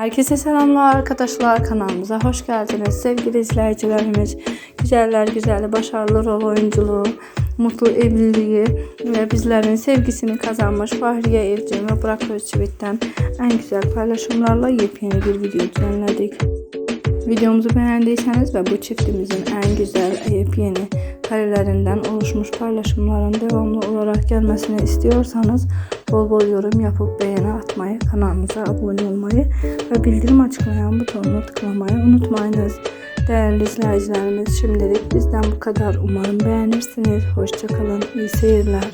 Herkese selamlar arkadaşlar kanalımıza hoş geldiniz sevgili izleyicilerimiz. Güzeller güzeli, başarılı rol oyunculuğu, mutlu evliliği ve bizlerin sevgisini kazanmış Fahriye Evcim ve Burak Özçivit'ten en güzel paylaşımlarla yepyeni bir video düzenledik. Videomuzu beğendiyseniz ve bu çiftimizin en güzel yepyeni karelerinden oluşmuş paylaşımların devamlı olarak gelmesini istiyorsanız bol bol yorum yapıp beğeni atmayı, kanalımıza abone olmayı ve bildirim açıklayan butonuna tıklamayı unutmayınız. Değerli izleyicilerimiz şimdilik bizden bu kadar. Umarım beğenirsiniz. Hoşçakalın. İyi seyirler.